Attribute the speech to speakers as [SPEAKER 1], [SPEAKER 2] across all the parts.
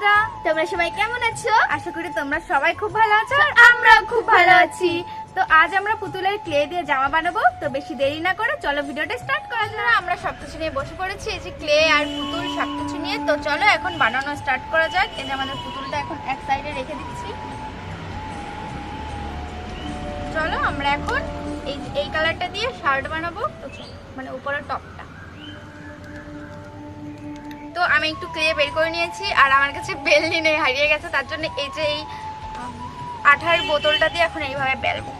[SPEAKER 1] বন্ধুরা, তোমরা সবাই কেমন আছো? আশা করি তোমরা সবাই খুব ভালো আছো আর আমরাও খুব ভালো আছি। তো আজ আমরা পুতুলের ক্লে দিয়ে জামা বানাবো, তো বেশি দেরি না করে চলো ভিডিওটা স্টার্ট করা যাক। আমরা সবকিছু নিয়ে বসে পড়েছি, এই যে ক্লে আর পুতুল সবকিছু নিয়ে। তো চলো এখন বানানো স্টার্ট করা যাক। এই যে আমাদের পুতুলটা এখন এক সাইডে রেখে দিচ্ছি। চলো আমরা এখন এই এই কালারটা দিয়ে শার্ট বানাবো। তো মানে উপরের টপটা তো আমি একটু ক্লে বের করে নিয়েছি আর আমার কাছে বেলনি নেই হারিয়ে গেছে, তার জন্য এই যে এই আঠার বোতলটা দিয়ে এখন এইভাবে বেলবো।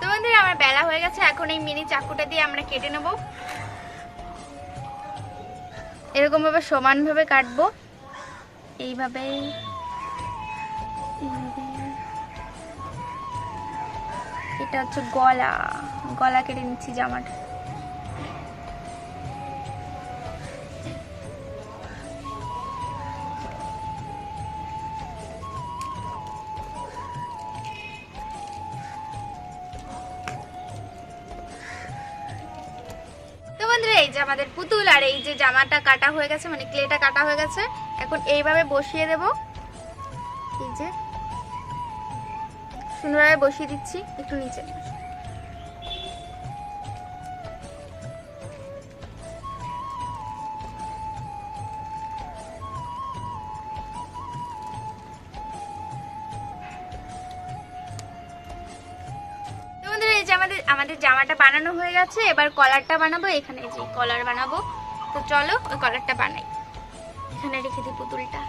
[SPEAKER 1] তো বন্ধুরা, আমার বেলা হয়ে গেছে, এখন এই মিনি চাকুটা দিয়ে আমরা কেটে নেব। এরকম ভাবে সমান ভাবে কাটবো। এইভাবে এটা হচ্ছে গলা। গলা কেটে নিচ্ছি বন্ধুরা, এই যে আমাদের পুতুল আর এই যে জামাটা কাটা হয়ে গেছে মানে ক্লেটা কাটা হয়ে গেছে, এখন এইভাবে বসিয়ে দেব। এই যে। সুন্দরভাবে বসিয়ে দিচ্ছি, একটু নিচে। আমাদের আমাদের জামাটা বানানো হয়ে গেছে, এবার কলারটা বানাবো, এখানে যে কলার বানাবো। তো চলো, ওই কলারটা বানাই। এখানে রেখে দিই পুতুলটা।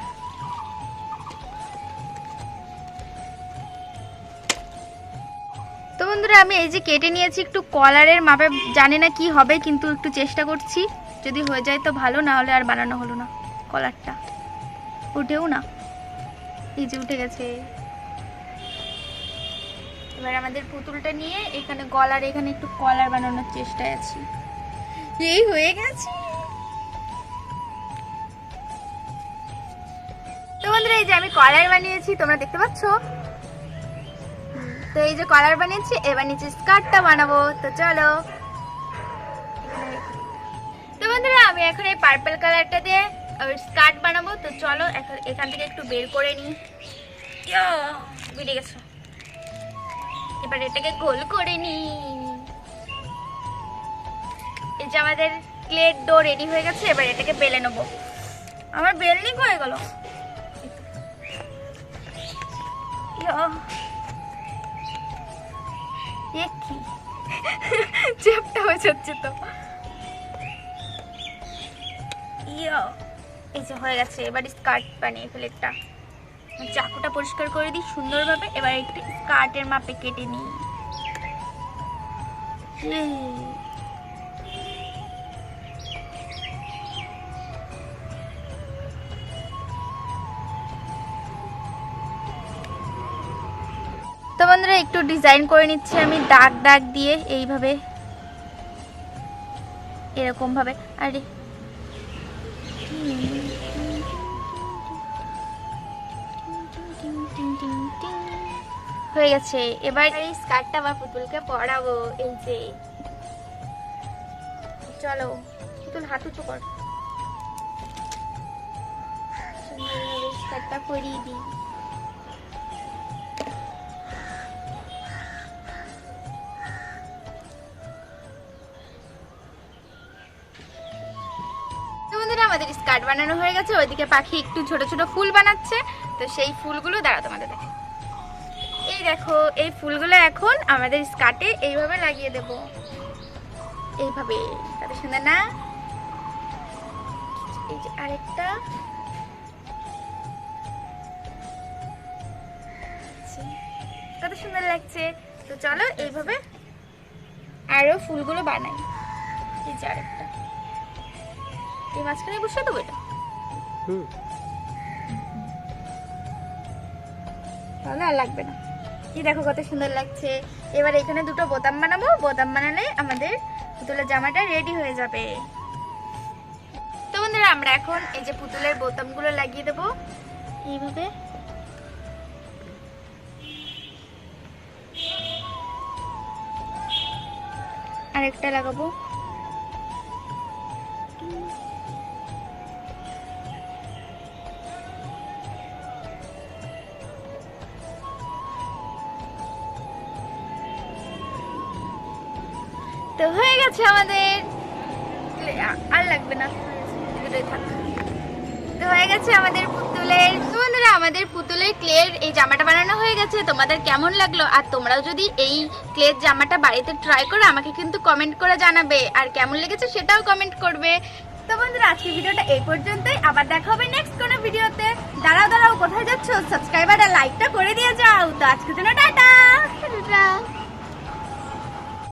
[SPEAKER 1] বন্ধুরা, আমি এই যে কেটে নিয়েছি, একটু কলারের মাপে, জানি না কি হবে, কিন্তু একটু চেষ্টা করছি। যদি হয়ে যায় তো ভালো না হলে আর বানানো হলো না কলারটা। উঠেও না। এই যে উঠে গেছে। এবার আমাদের পুতুলটা নিয়ে এখানে গলার, এখানে একটু কলার বানানোর চেষ্টায় আছি। এই হয়ে গেছে। তো বন্ধুরা, এই যে আমি কলার বানিয়েছি, তোমরা দেখতে পাচ্ছ? তো এই যে কলার বানিয়েছি, এবার নিচে স্কার্টটা বানাবো। তো চলো। তো বন্ধুরা, আমি এখন এই পার্পল কালারটা দিয়ে স্কার্ট বানাবো। তো চলো, এখন- এখান থেকে একটু বের করে নিই বেরিয়ে গেছে। এবার এটাকে গোল করে নি। এই যে আমাদের প্লেট ডো রেডি হয়ে গেছে, এবার এটাকে বেলে নেব। আমার বেলনি হয়ে গেল। কি চেপটা হয়ে যাচ্ছে তো। ইয়া, এই যে হয়ে গেছে, এবার স্কার্ট বানিয়ে প্লেটটা চাকুটা পরিষ্কার করে দিই সুন্দরভাবে, এবার একটু স্কার্টের মাপে কেটে নিই। তো বন্ধুরা, একটু ডিজাইন করে নিচ্ছি আমি, দাগ দাগ দিয়ে এইভাবে এরকম ভাবে আরে, হয়ে গেছে। এবার এই স্কার্টটা আমার পুতুলকে পরাবো, এই যে। চলো, পুতুল হাত উঁচু কর। স্কার্টটা পরিয়ে দিই। আমাদের স্কার্ট বানানো হয়ে গেছে, ওইদিকে পাখি একটু ছোট ছোট ফুল বানাচ্ছে। তো সেই ফুলগুলো দাঁড়া তোমাদের দেখো এই দেখো, এই ফুলগুলো এখন আমাদের স্কার্টে এইভাবে লাগিয়ে দেব। এইভাবে কত সুন্দর না? এই যে আরেকটা। কত সুন্দর লাগছে। তো চলো এইভাবে আরও ফুলগুলো বানাই। এই যে আরেকটা। এই মাঝখানে বসে দেবো এটা।
[SPEAKER 2] হুম।
[SPEAKER 1] তাহলে আর লাগবে না। এই দেখো কত সুন্দর লাগছে। এবার এখানে দুটো বোতাম বানাবো। বোতাম বানালে আমাদের পুতুলের জামাটা রেডি হয়ে যাবে। তো বন্ধুরা আমরা এখন এই যে পুতুলের বোতামগুলো লাগিয়ে দেবো। এইভাবে। আরেকটা লাগাবো। তো হয়ে গেছে আমাদের। আর লাগবে না। দুটোই থাক। তো হয়ে গেছে আমাদের পুতুলের আমাদের পুতুলের ক্লের এই জামাটা বানানো হয়ে গেছে। তোমাদের কেমন লাগল? আর তোমরাও যদি এই ক্লের জামাটা বাড়িতে ট্রাই আমাকে কিন্তু কমেন্ট করে জানাবে। আর কেমন লেগেছে সেটাও কমেন্ট করবে। ভিডিওটা পর্যন্তই। আবার দেখা হবে নেক্সট কোনো ভিডিওতে। দাঁড়াও দাঁড়াও, কোথায় যাচ্ছ? সাবস্ক্রাইবার আর লাইকটা করে দিয়ে যাও। তো আজকের জন্য টাটা।